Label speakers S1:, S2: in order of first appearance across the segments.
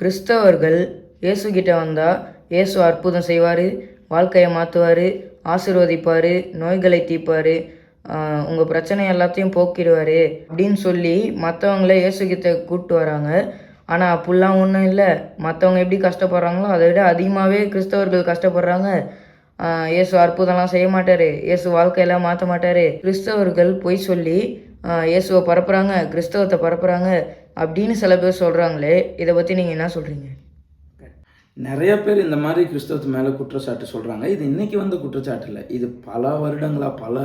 S1: கிறிஸ்தவர்கள் இயேசு கிட்ட வந்தால் இயேசு அற்புதம் செய்வார் வாழ்க்கையை மாற்றுவார் ஆசிர்வதிப்பார் நோய்களை தீர்ப்பார் உங்கள் பிரச்சனை எல்லாத்தையும் போக்கிடுவார் அப்படின்னு சொல்லி மற்றவங்கள இயேசு கிட்ட கூப்பிட்டு வராங்க. ஆனால் அப்படிலாம் ஒன்றும் இல்லை. மற்றவங்க எப்படி கஷ்டப்படுறாங்களோ அதை விட அதிகமாகவே கிறிஸ்தவர்கள் கஷ்டப்படுறாங்க. இயேசு அற்புதம்லாம் செய்ய மாட்டார். இயேசு வாழ்க்கையெல்லாம் மாற்ற மாட்டார். கிறிஸ்தவர்கள் பொய் சொல்லி இயேசுவை பரப்புகிறாங்க கிறிஸ்தவத்தை பரப்புகிறாங்க அப்படின்னு சில பேர் சொல்கிறாங்களே இதை பற்றி நீங்கள் என்ன சொல்கிறீங்க
S2: நிறைய பேர் இந்த மாதிரி கிறிஸ்தவத்து மேலே குற்றச்சாட்டு சொல்கிறாங்க இது இன்றைக்கி வந்த குற்றச்சாட்டு இல்லை. இது பல வருடங்களாக பல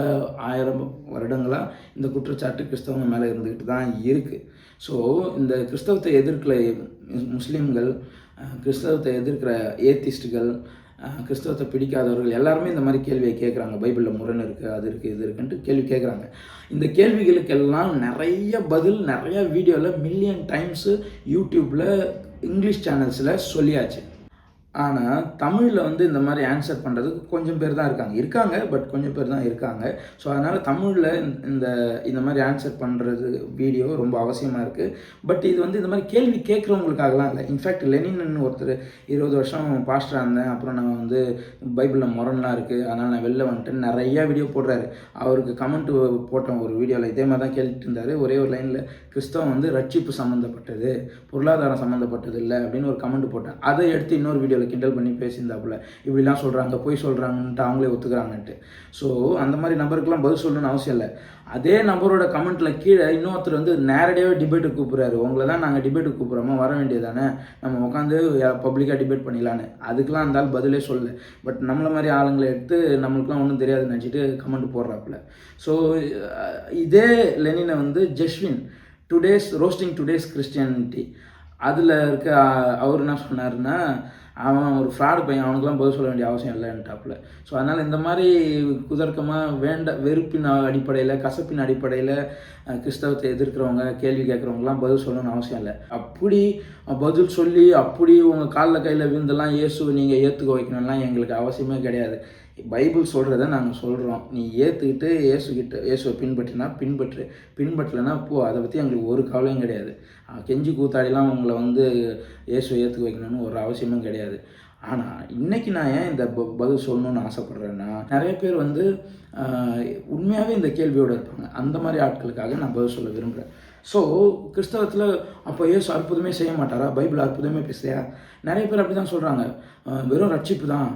S2: ஆயிரம் வருடங்களாக இந்த குற்றச்சாட்டு கிறிஸ்தவங்க மேலே இருந்துக்கிட்டு தான் இருக்குது ஸோ இந்த கிறிஸ்தவத்தை எதிர்க்கிற முஸ்லீம்கள் கிறிஸ்தவத்தை எதிர்க்கிற ஏத்திஸ்ட்டுகள் கிறிஸ்தவத்தை பிடிக்காதவர்கள் எல்லாருமே இந்த மாதிரி கேள்வியை கேட்குறாங்க பைபிளில் முரண் இருக்குது அது இருக்குது இது இருக்குன்ட்டு கேள்வி கேட்குறாங்க இந்த கேள்விகளுக்கெல்லாம் நிறைய பதில் நிறைய வீடியோவில் மில்லியன் டைம்ஸு யூடியூப்பில் இங்கிலீஷ் சேனல்ஸில் சொல்லியாச்சு. ஆனால் தமிழில் வந்து இந்த மாதிரி ஆன்சர் பண்ணுறதுக்கு கொஞ்சம் பேர் தான் இருக்காங்க. இருக்காங்க பட் கொஞ்சம் பேர் தான் இருக்காங்க. ஸோ அதனால் தமிழில் இந்த இந்த மாதிரி ஆன்சர் பண்ணுறது வீடியோ ரொம்ப அவசியமாக இருக்குது பட் இது வந்து இந்த மாதிரி கேள்வி கேட்குறவங்களுக்காகலாம் இல்லை. இன்ஃபேக்ட் லெனின்னு ஒருத்தர் இருபது வருஷம் பாஸ்டராக இருந்தேன். அப்புறம் நான் வந்து பைபிளில் முரண்லாம் இருக்குது அதனால் நான் வெளில வந்துட்டு நிறையா வீடியோ போடுறாரு. அவருக்கு கமெண்ட் போட்டோம் ஒரு வீடியோவில் இதே மாதிரி தான் கேட்டுட்டு இருந்தார். ஒரே ஒரு லைனில் கிறிஸ்தவம் வந்து ரட்சிப்பு சம்மந்தப்பட்டது பொருளாதாரம் சம்மந்தப்பட்டது இல்லை. அப்படின்னு ஒரு கமெண்ட் போட்டேன் அதை எடுத்து இன்னொரு வீடியோவில் கிண்டல் பண்ணி பேசியிருந்தாப்புல. இப்படிலாம் சொல்கிறாங்க போய் சொல்கிறாங்கன்ட்டு அவங்களே ஒத்துக்கிறாங்கன்ட்டு. ஸோ அந்த மாதிரி நபருக்கெல்லாம் பதில் சொல்லணும்னு அவசியம் இல்லை. அதே நபரோட கமெண்ட்டில் கீழே இன்னொருத்தர் வந்து நேரடியாகவே டிபேட்டுக்கு கூப்பிட்றாரு. உங்களை தான் நாங்கள் டிபேட்டுக்கு கூப்பிட்றோமா? வர வேண்டியதானே நம்ம உட்காந்து பப்ளிக்காக டிபேட் பண்ணிடலான்னு. அதுக்கெலாம் இருந்தாலும் பதிலே சொல்லு பட் நம்மளை மாதிரி ஆளுங்களை எடுத்து நம்மளுக்குலாம் ஒன்றும் தெரியாதுன்னு நினச்சிட்டு கமெண்ட் போடுறாப்புல. ஸோ இதே லெனினை வந்து Jaswin today's roasting today's Christianity அதில் இருக்க அவர் என்ன சொன்னாருன்னா அவன் ஒரு ஃப்ராடு பையன் அவனுக்குலாம் பதில் சொல்ல வேண்டிய அவசியம் இல்லைன்ட்டாப்புல ஸோ அதனால் இந்த மாதிரி குதர்க்கமாக வேண்ட வெறுப்பின் அடிப்படையில் கசப்பின் அடிப்படையில் கிறிஸ்தவத்தை எதிர்க்கிறவங்க கேள்வி கேட்குறவங்கலாம் பதில் சொல்லணும்னு அவசியம் இல்லை. அப்படி பதில் சொல்லி அப்படி உங்கள் காலில் கையில் விழுந்தெல்லாம் இயேசுவை நீங்கள் ஏற்றுக்க வைக்கணும்லாம் எங்களுக்கு அவசியமே கிடையாது. பைபிள் சொல்கிறத நாங்கள் சொல்கிறோம் நீ ஏற்றுக்கிட்டு இயேசுகிட்ட இயேசுவை பின்பற்றினா பின்பற்று. பின்பற்றலைன்னா போ அதை பற்றி எங்களுக்கு ஒரு கவலையும் கிடையாது. கெஞ்சி கூத்தாடிலாம் உங்களை வந்து இயேசுவை ஏற்றுக்க வைக்கணும்னு ஒரு அவசியமும் கிடையாது. ஆனால் இன்றைக்கி நான் ஏன் இந்த ப- பதில் சொல்லணும்னு ஆசைப்பட்றேன்னா நிறைய பேர் வந்து உண்மையாகவே இந்த கேள்வியோடு இருப்பாங்க. அந்த மாதிரி ஆட்களுக்காக நான் பதில் சொல்ல விரும்புகிறேன் ஸோ கிறிஸ்தவத்தில் அப்போ ஏசு அற்புதமே செய்ய மாட்டாரா? பைபிள் அற்புதமே பேசலையா நிறைய பேர் அப்படி தான் சொல்கிறாங்க வெறும் ரட்சிப்பு தான்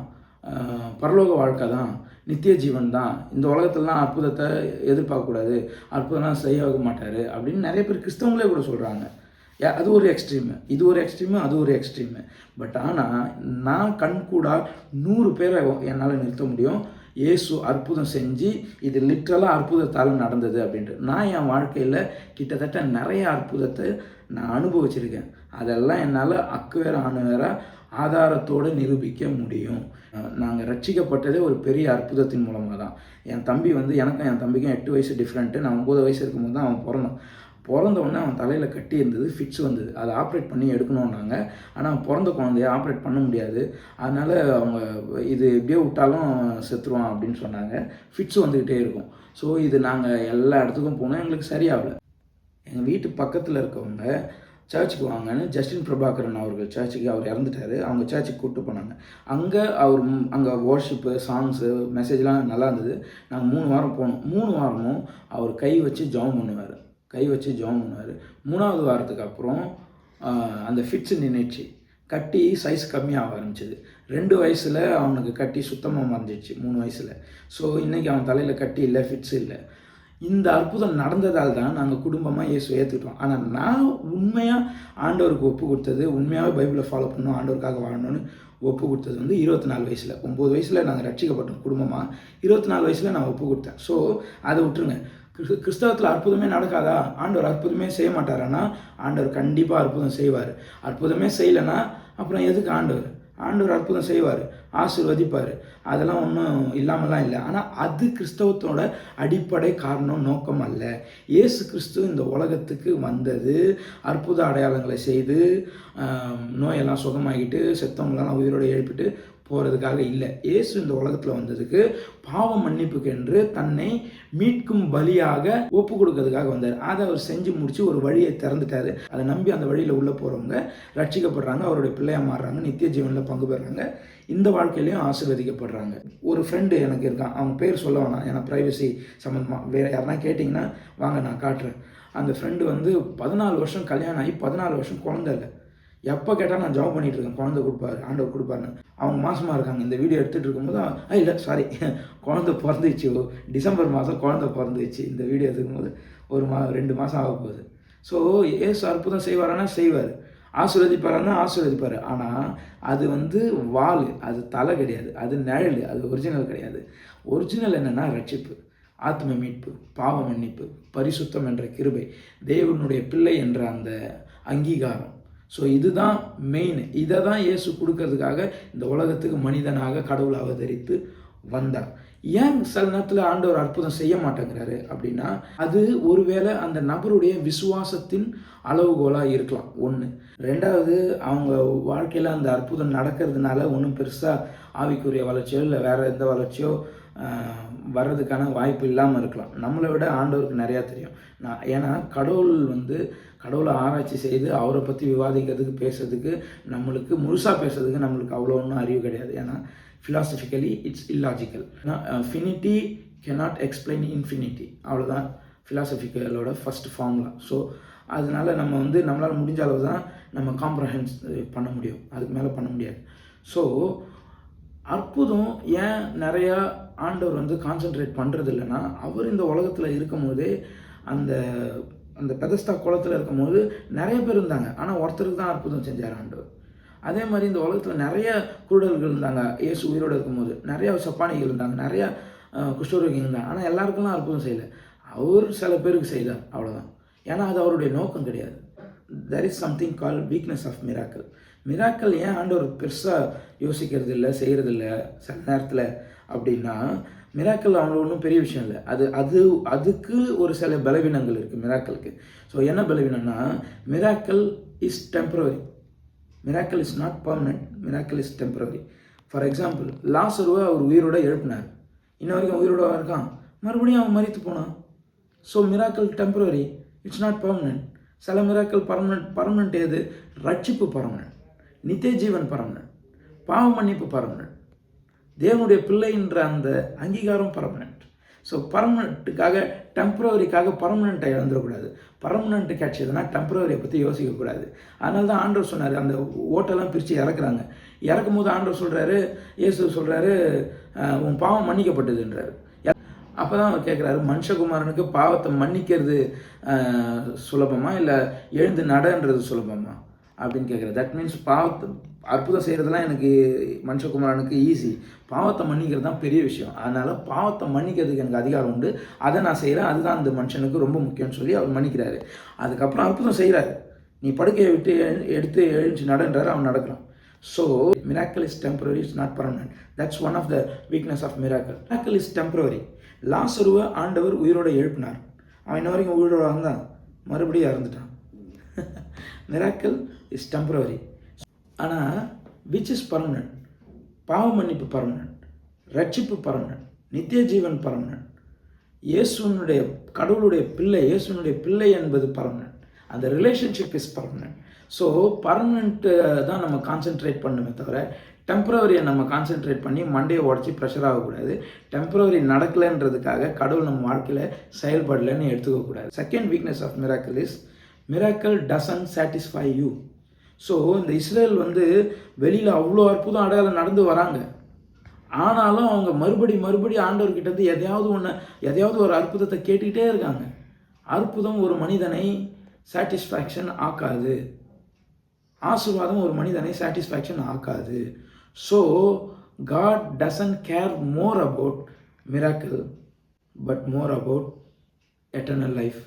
S2: பரலோக வாழ்க்கை தான் நித்திய ஜீவன் தான். இந்த உலகத்துலலாம் அற்புதத்தை எதிர்பார்க்கக்கூடாது அற்புதம்லாம் செய்ய மாட்டார் அப்படின்னு நிறைய பேர் கிறிஸ்தவங்களே கூட சொல்கிறாங்க யா அது ஒரு எக்ஸ்ட்ரீமு. இது ஒரு எக்ஸ்ட்ரீமு அது ஒரு எக்ஸ்ட்ரீமு. பட் ஆனால் நான் கண்கூடா நூறு பேரை என்னால் நிறுத்த முடியும். இயேசு அற்புதம் செஞ்சு இது லிட்ரலாக அற்புதத்தால் நடந்தது அப்படின்ட்டு. நான் என் வாழ்க்கையில் கிட்டத்தட்ட நிறைய அற்புதத்தை நான் அனுபவிச்சிருக்கேன். அதெல்லாம் என்னால் அக்கு ஆணுவேராக ஆதாரத்தோடு நிரூபிக்க முடியும். நாங்கள் ரட்சிக்கப்பட்டதே ஒரு பெரிய அற்புதத்தின் மூலமாக தான் என் தம்பி வந்து எனக்கும் என் தம்பிக்கும் எட்டு வயசு டிஃப்ரெண்ட்டு நான் ஒம்பது வயசு இருக்கும்போது தான் அவன் பிறந்தான். பிறந்த உடனே அவன் தலையில் கட்டி இருந்தது ஃபிட்ஸ் வந்தது. அதை ஆப்ரேட் பண்ணி எடுக்கணுன்னாங்க ஆனால் அவன் பிறந்த குழந்தைய ஆப்ரேட் பண்ண முடியாது. அதனால் அவங்க இது எப்படியோ விட்டாலும் செத்துருவான் அப்படின்னு சொன்னாங்க. ஃபிட்ஸ் வந்துக்கிட்டே இருக்கும். ஸோ இது நாங்கள் எல்லா இடத்துக்கும் போனோம். எங்களுக்கு சரியாகல. எங்கள் வீட்டு பக்கத்தில் இருக்கவங்க சர்ச்சுக்கு வாங்கன்னு ஜஸ்டின் பிரபாகரன் அவர்கள் சர்ச்சுக்கு அவர் இறந்துட்டாரு. அவங்க சர்ச்சுக்கு கூப்பிட்டு போனாங்க. அங்கே அவர் அங்கே வாட்ஷிப்பு சாங்ஸு மெசேஜ்லாம் நல்லா இருந்தது. நாங்கள் மூணு வாரம் போனோம். மூணு வாரமும் அவர் கை வச்சு ஜாம் பண்ணுவார். கை வச்சு ஜாம் பண்ணுவார். மூணாவது வாரத்துக்கு அப்புறம் அந்த ஃபிட்ஸ் நின்றுச்சு கட்டி சைஸ் கம்மியாக ஆரம்பிச்சிது. ரெண்டு வயசில் அவனுக்கு கட்டி சுத்தமாக மறைஞ்சிச்சு மூணு வயசில். ஸோ இன்றைக்கி அவன் தலையில் கட்டி இல்லை ஃபிட்ஸ் இல்லை. இந்த அற்புதம் நடந்ததால் தான் நாங்கள் குடும்பமாக இயேசு ஏற்றுக்கிட்டோம் ஆனால் நான் உண்மையாக ஆண்டவருக்கு ஒப்பு கொடுத்தது உண்மையாகவே பைபிளை ஃபாலோ பண்ணணும் ஆண்டவருக்காக வாழணும்னு ஒப்பு கொடுத்தது வந்து இருபத்தி நாலு வயசில். ஒம்பது வயசில் நாங்கள் ரட்சிக்கப்பட்டோம் குடும்பமாக இருபத்தி நாலு வயசில் நான் ஒப்பு கொடுத்தேன். ஸோ அதை விட்டுருங்க. கிறிஸ்தவத்தில் அற்புதமே நடக்காதா? ஆண்டவர் அற்புதமே செய்ய மாட்டாரானா ஆண்டவர் கண்டிப்பாக அற்புதம் செய்வார். அற்புதமே செய்யலைன்னா அப்புறம் எதுக்கு ஆண்டவர்? ஆண்டவர் அற்புதம் செய்வார் ஆசீர்வதிப்பார். அதெல்லாம் ஒன்றும் இல்லாமலாம் இல்லை. ஆனால் அது கிறிஸ்தவத்தோட அடிப்படை காரணம் நோக்கம் அல்ல. இயேசு கிறிஸ்து இந்த உலகத்துக்கு வந்தது அற்புத அடையாளங்களை செய்து நோயெல்லாம் சுகமாகிட்டு செத்தவங்களெல்லாம் உயிரோடு எழுப்பிட்டு போகிறதுக்காக இல்லை. இயேசு இந்த உலகத்தில் வந்ததுக்கு பாவ மன்னிப்புக்கு என்று தன்னை மீட்கும் பலியாக ஒப்பு கொடுக்கறதுக்காக வந்தார். அதை அவர் செஞ்சு முடிச்சு ஒரு வழியை திறந்துட்டாரு. அதை நம்பி அந்த வழியில் உள்ளே போகிறவங்க ரட்சிக்கப்படுறாங்க அவருடைய பிள்ளையாக மாறுறாங்க நித்திய ஜீவனில் பங்கு பெறுறாங்க இந்த வாழ்க்கையிலையும் ஆசீர்வதிக்கப்படுறாங்க. ஒரு ஃப்ரெண்டு எனக்கு இருக்கான். அவன் பேர் சொல்ல வேணாம். ஏன்னா ப்ரைவசி சம்மந்தமாக வேறு யாருனா கேட்டிங்கன்னா வாங்க நான் காட்டுறேன். அந்த ஃப்ரெண்டு வந்து பதினாலு வருஷம் கல்யாணம் ஆகி பதினாலு வருஷம் குழந்தை இல்லை. எப்போ கேட்டால் நான் ஜாப் பண்ணிகிட்டு இருக்கேன் குழந்தை கொடுப்பாரு ஆண்டவர் கொடுப்பாருன்னு. அவங்க மாதமாக இருக்காங்க. இந்த வீடியோ எடுத்துகிட்டு இருக்கும்போது ஆ இல்லை சாரி குழந்தை பிறந்துச்சு டிசம்பர் மாதம் குழந்தை பிறந்துச்சு இந்த வீடியோ எடுக்கும்போது ஒரு மா ரெண்டு மாதம் ஆக போகுது. ஸோ ஏசு அற்புதம் செய்வாரானா செய்வார். ஆசீர்வதிப்பாரானா ஆசீர்வதிப்பார். ஆனால் அது வந்து வால் அது தலை கிடையாது அது நிழல் அது ஒரிஜினல் கிடையாது. ஒரிஜினல் என்னென்னா ரட்சிப்பு ஆத்ம மீட்பு பாவ மன்னிப்பு பரிசுத்தம் என்ற கிருபை தேவனுடைய பிள்ளை என்ற அந்த அங்கீகாரம். ஸோ இதுதான் மெயின் இதை தான் இயேசு கொடுக்கறதுக்காக இந்த உலகத்துக்கு மனிதனாக கடவுள் அவதரித்து வந்தார். ஏன் சில நேரத்தில் ஆண்டவர் அற்புதம் செய்ய மாட்டேங்கிறாரு அப்படின்னா அது ஒருவேளை அந்த நபருடைய விசுவாசத்தின் அளவுகோலாக இருக்கலாம். ஒன்று ரெண்டாவது அவங்க வாழ்க்கையில் அந்த அற்புதம் நடக்கிறதுனால ஒன்றும் பெருசாக ஆவிக்குரிய வளர்ச்சியோ இல்லை வேறு எந்த வளர்ச்சியோ வர்றதுக்கான வாய்ப்பு இல்லாமல் இருக்கலாம். நம்மளை விட ஆண்டவருக்கு நிறையா தெரியும். நான் ஏன்னா கடவுள் வந்து கடவுளை ஆராய்ச்சி செய்து அவரை பற்றி விவாதிக்கிறதுக்கு பேசுறதுக்கு நம்மளுக்கு முழுசாக பேசுறதுக்கு நம்மளுக்கு அவ்வளோ ஒன்றும் அறிவு கிடையாது. ஏன்னா philosophically it's illogical finity cannot explain infinity அவ்வளோதான் ஃபிலாசபிக்கலோட ஃபஸ்ட் ஃபார்முலா ஸோ அதனால நம்ம வந்து நம்மளால் முடிஞ்ச அளவு தான் நம்ம காம்ப்ரஹென்ஸ் பண்ண முடியும். அதுக்கு மேலே பண்ண முடியாது. ஸோ அற்புதம் ஏன் நிறையா ஆண்டவர் வந்து கான்சென்ட்ரேட் பண்ணுறது இல்லைன்னா அவர் இந்த உலகத்தில் இருக்கும்போதே அந்த அந்த பெதஸ்தா குளத்தில் இருக்கும்போது நிறைய பேர் இருந்தாங்க. ஆனால் ஒருத்தருக்கு தான் அற்புதம் செஞ்சார் ஆண்டவர். அதே மாதிரி இந்த உலகத்தில் நிறைய குருடர்கள் இருந்தாங்க. இயேசு உயிரோடு இருக்கும்போது நிறையா சப்பானிகள் இருந்தாங்க. நிறையா குஷ்டரோகிகள் இருந்தாங்க. ஆனால் எல்லாருக்கெல்லாம் அற்புதம் செய்யலை. அவர் சில பேருக்கு செய்தார். அவ்வளோதான் ஏன்னா அது அவருடைய நோக்கம் கிடையாது. There is something call weakness of miracle miracles ஏன் ஆண்டவர் பெருசாக யோசிக்கிறது இல்லை செய்கிறது இல்லை சில நேரத்தில் அப்படின்னா மிராக்கள் அவங்க ஒன்றும் பெரிய விஷயம் இல்லை. அது அது அதுக்கு ஒரு சில பலவீனங்கள் இருக்குது மிராக்களுக்கு. ஸோ என்ன பலவீனம்னா miracles is temporary miracles is not permanent miracles is temporary for example லாசருவை அவர் உயிரோட எழுப்பினார். இன்ன வரைக்கும் உயிரோட இருக்கான். மறுபடியும் அவன் மறித்து போனான். So miracles temporary it's not permanent சில மிராக்கள் பர்மனெண்ட் பர்மனெண்ட் எது? ரட்சிப்பு பர்மனெண்ட் நித்திய ஜீவன் பரமனன் பாவ மன்னிப்பு பரமனன் தேவனுடைய பிள்ளைன்ற அந்த அங்கீகாரம் பர்மனெண்ட் ஸோ பர்மனெண்ட்டுக்காக டெம்பரவரிக்காக பர்மனெண்ட்டை இழந்துடக்கூடாது பர்மனெண்ட் கிடைச்சதுன்னா டெம்பரவரியை பற்றி யோசிக்கக்கூடாது. அதனால தான் ஆண்டவர் சொன்னார் அந்த ஓட்டெல்லாம் பிரித்து இறக்குறாங்க. இறக்கும் போது ஆண்டவர் சொல்கிறாரு இயேசு சொல்கிறாரு உன் பாவம் மன்னிக்கப்பட்டதுன்றாரு அப்போ தான் அவர் கேட்குறாரு மனுஷகுமாரனுக்கு பாவத்தை மன்னிக்கிறது சுலபமா? இல்லை எழுந்து நடன்றது சுலபமா? அப்படின்னு கேட்குறேன் தட் மீன்ஸ் பாவத்தை அற்புதம் செய்கிறதுலாம் எனக்கு மனுஷகுமாரனுக்கு ஈஸி பாவத்தை மன்னிக்கிறது தான் பெரிய விஷயம். அதனால் பாவத்தை மன்னிக்கிறதுக்கு எனக்கு அதிகாரம் உண்டு. அதை நான் செய்கிறேன் அதுதான் அந்த மனுஷனுக்கு ரொம்ப முக்கியம்னு சொல்லி அவர் மன்னிக்கிறாரு. அதுக்கப்புறம் அற்புதம் செய்கிறாரு நீ படுக்கையை விட்டு எழு- எடுத்து எழுந்து நடன்றாரு. அவன் நடக்கிறான். So miracle is temporary is not permanent that's one of the weakness of miracle miracle is temporary. லாசருவை ஆண்டவர் உயிரோட எழுப்பினார். அவன் இன்ன வரைக்கும் உயிரோட வந்தான் மறுபடியும் இறந்துட்டான். மிராக்கல் இஸ் டெம்பரவரி ஆனால் விச் இஸ் பர்மனன்ட் பாவ மன்னிப்பு பர்மனன்ட் ரட்சிப்பு பர்மனன்ட் நித்திய ஜீவன் பர்மனன்ட் இயேசுனுடைய கடவுளுடைய பிள்ளை இயேசுனுடைய பிள்ளை என்பது பர்மனன்ட் அந்த relationship is permanent so permanent தான் நம்ம கான்சென்ட்ரேட் பண்ணுமே தவிர டெம்பரவரியை நம்ம கான்சென்ட்ரேட் பண்ணி மண்டையை உடச்சி ப்ரெஷர் ஆகக்கூடாது. டெம்பரவரி நடக்கலைன்றதுக்காக கடவுள் நம்ம வாழ்க்கையில் செயல்படலைன்னு எடுத்துக்கக்கூடாது. Second weakness of miracle is miracle doesn't satisfy you so இந்த இஸ்ரேல் வந்து வெளியில் அவ்வளோ அற்புதம் அடையாளம் நடந்து வராங்க. ஆனாலும் அவங்க மறுபடி மறுபடி ஆண்டவர்கிட்டருந்து எதையாவது ஒன்று எதையாவது ஒரு அற்புதத்தை கேட்டுக்கிட்டே இருக்காங்க. அற்புதம் ஒரு மனிதனை சாட்டிஸ்ஃபேக்ஷன் ஆக்காது. ஆசீர்வாதம் ஒரு மனிதனை satisfaction ஆக்காது. So God doesn't care more about miracle but more about eternal life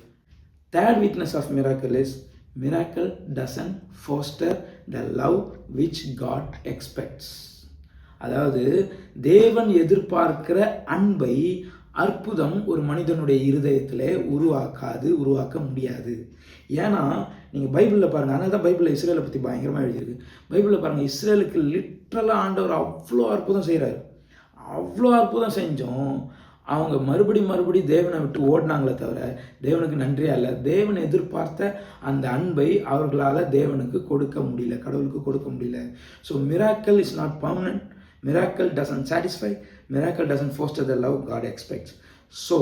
S2: third weakness of miracle is miracle doesn't foster the love which God expects அதாவது தேவன் எதிர்பார்க்கிற அன்பை அற்புதம் ஒரு மனிதனுடைய இருதயத்தில் உருவாக்காது உருவாக்க முடியாது. ஏன்னா நீங்கள் பைபிளில் பாருங்கள் அதனால தான் பைபிளில் இஸ்ரேலை பற்றி பயங்கரமாக எழுதியிருக்கு. பைபிளில் பாருங்கள் இஸ்ரேலுக்கு லிட்ரலாக ஆண்டவர் அவ்வளோ அற்புதம் செய்கிறாரு அவ்வளோ அற்புதம் செஞ்சோம். அவங்க மறுபடி மறுபடி தேவனை விட்டு ஓடினாங்களே தவிர தேவனுக்கு நன்றியா இல்லை தேவன் எதிர்பார்த்த அந்த அன்பை அவர்களால் தேவனுக்கு கொடுக்க முடியல கடவுளுக்கு கொடுக்க முடியல. So miracle is not permanent miracle doesn't satisfy miracle doesn't foster the love God expects so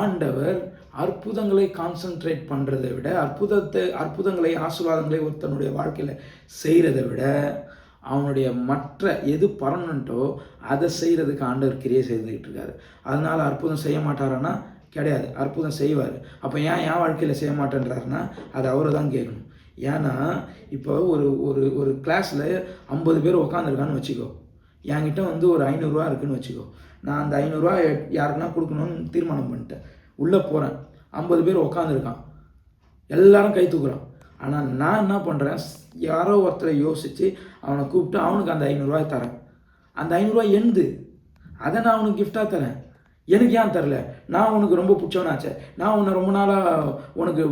S2: ஆண்டவர் அற்புதங்களை கான்சென்ட்ரேட் பண்ணுறதை விட அற்புதத்தை அற்புதங்களை ஆசீர்வாதங்களை ஒருத்தனுடைய வாழ்க்கையில் செய்கிறத விட அவனுடைய மற்ற எது பர்மனண்ட்டோ அதை செய்கிறதுக்கு ஆண்டவர் கிரியை செய்துக்கிட்டு இருக்காரு. அதனால் அற்புதம் செய்ய மாட்டாரான்னா கிடையாது. அற்புதம் செய்வார். அப்போ ஏன் என் வாழ்க்கையில் செய்ய மாட்டேன்றாருன்னா அது அவரை தான் கேட்கணும். ஏன்னா இப்போ ஒரு ஒரு ஒரு கிளாஸில் ஐம்பது பேர் உட்காந்துருக்கான்னு வச்சுக்கோ. என்கிட்ட வந்து ஒரு ஐநூறுரூவா இருக்குன்னு வச்சுக்கோ. நான் அந்த ஐநூறுரூவா யாருக்குன்னா கொடுக்கணும்னு தீர்மானம் பண்ணிட்டேன். உள்ளே போகிறேன் ஐம்பது பேர் உட்காந்துருக்கான் எல்லாரும் கை தூக்குறான். ஆனால் நான் என்ன பண்ணுறேன் யாரோ ஒருத்தரை யோசித்து அவனை கூப்பிட்டு அவனுக்கு அந்த ஐநூறுரூவாய் தரேன். அந்த ஐநூறுரூவா எந்து? அதை நான் அவனுக்கு கிஃப்டாக தரேன். எனக்கு ஏன் தரல? நான் உனக்கு ரொம்ப பிடிச்சவனாச்சே. நான் உன்னை ரொம்ப நாளாக உனக்கு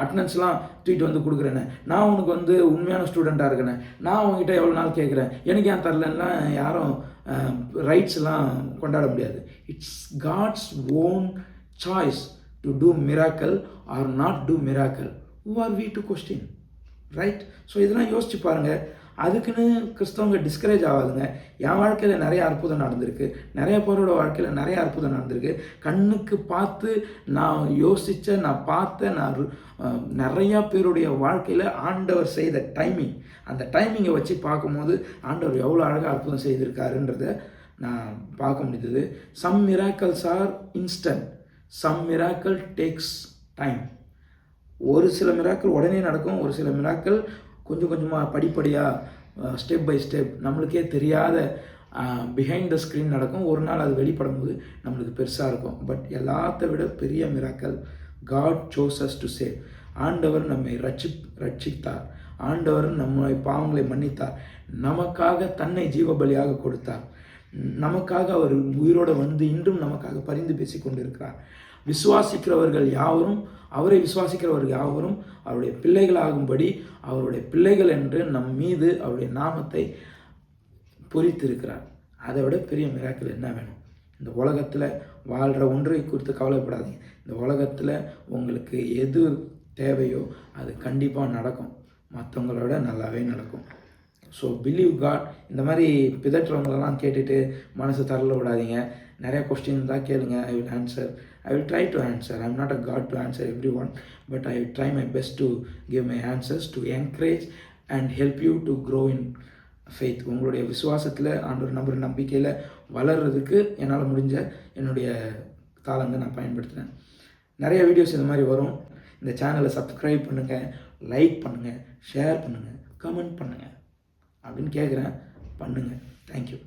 S2: அட்டண்டன்ஸ்லாம் தூக்கிட்டு வந்து கொடுக்குறேனே. நான் உனக்கு வந்து உண்மையான ஸ்டூடெண்ட்டாக இருக்கேனே. நான் உங்ககிட்ட எவ்வளோ நாள் கேட்குறேன்? எனக்கு ஏன் தரலன்னா யாரும் ரைட்ஸ்லாம் கொண்டாட முடியாது. It's God's own choice to do miracle or not do miracle who are we to question right so இதெல்லாம் யோசிச்சு பாருங்கள் அதுக்குன்னு கிறிஸ்தவங்க டிஸ்கரேஜ் ஆகாதுங்க. என் வாழ்க்கையில் நிறைய அற்புதம் நடந்திருக்கு. நிறைய பேரோட வாழ்க்கையில் நிறைய அற்புதம் நடந்திருக்கு. கண்ணுக்கு பார்த்து நான் யோசித்த நான் பார்த்த நான் நிறையா பேருடைய வாழ்க்கையில் ஆண்டவர் செய்த டைமிங் அந்த டைமிங்கை வச்சு பார்க்கும்போது ஆண்டவர் எவ்வளோ அழகாக அற்புதம் செய்திருக்காருன்றத நான் பார்க்க முடிந்தது. Some miracles are instant some miracle takes time ஒரு சில மிராக்கள் உடனே நடக்கும். ஒரு சில மிராக்கள் கொஞ்சம் கொஞ்சமாக படிப்படியாக ஸ்டெப் பை ஸ்டெப் நம்மளுக்கே தெரியாத பிஹைண்ட் த ஸ்க்ரீன் நடக்கும். ஒரு நாள் அது வெளிப்படும் போது நம்மளுக்கு பெருசாக இருக்கும். பட் எல்லாத்த விட பெரிய miracle God chooses to save ஆண்டவர் நம்மை ரட்சி ரட்சித்தார். ஆண்டவர் நம்மை பாவங்களை மன்னித்தார். நமக்காக தன்னை ஜீவபலியாக கொடுத்தார். நமக்காக அவர் உயிரோடு வந்து இன்றும் நமக்காக பரிந்து பேசி கொண்டிருக்கிறார் விசுவாசிக்கிறவர்கள் யாவரும் அவரை விசுவாசிக்கிறவர்கள் யாவரும் அவருடைய பிள்ளைகளாகும்படி அவருடைய பிள்ளைகள் என்று நம் மீது அவருடைய நாமத்தை பொறித்திருக்கிறார். அதை விட பெரிய மிராக்கள் என்ன வேணும்? இந்த உலகத்தில் வாழ்கிற ஒன்றை குறித்து கவலைப்படாதீங்க. இந்த உலகத்தில் உங்களுக்கு எது தேவையோ அது கண்டிப்பாக நடக்கும். மற்றவங்களோட நல்லாவே நடக்கும். ஸோ பிலீவ் காட் இந்த மாதிரி பிதற்றவங்களெல்லாம் கேட்டுட்டு மனசு தரல விடாதீங்க. நிறையா கொஸ்டின் தான் கேளுங்க. I will answer I will try to answer I not a God to answer every one but I will try my best to give my answers to encourage and help you to grow in faith உங்களுடைய விசுவாசத்தில் ஆண்டவர் நம்புற நம்பிக்கையில் வளர்கிறதுக்கு என்னால் முடிஞ்ச என்னுடைய தாளங்க நான் பயன்படுத்துகிறேன் நிறைய வீடியோஸ் இந்த மாதிரி வரும். இந்த சேனலை சப்ஸ்கிரைப் பண்ணுங்கள் லைக் பண்ணுங்கள் ஷேர் பண்ணுங்கள் கமெண்ட் பண்ணுங்கள் அப்படின்னு கேட்குறேன் பண்ணுங்கள் தேங்க்யூ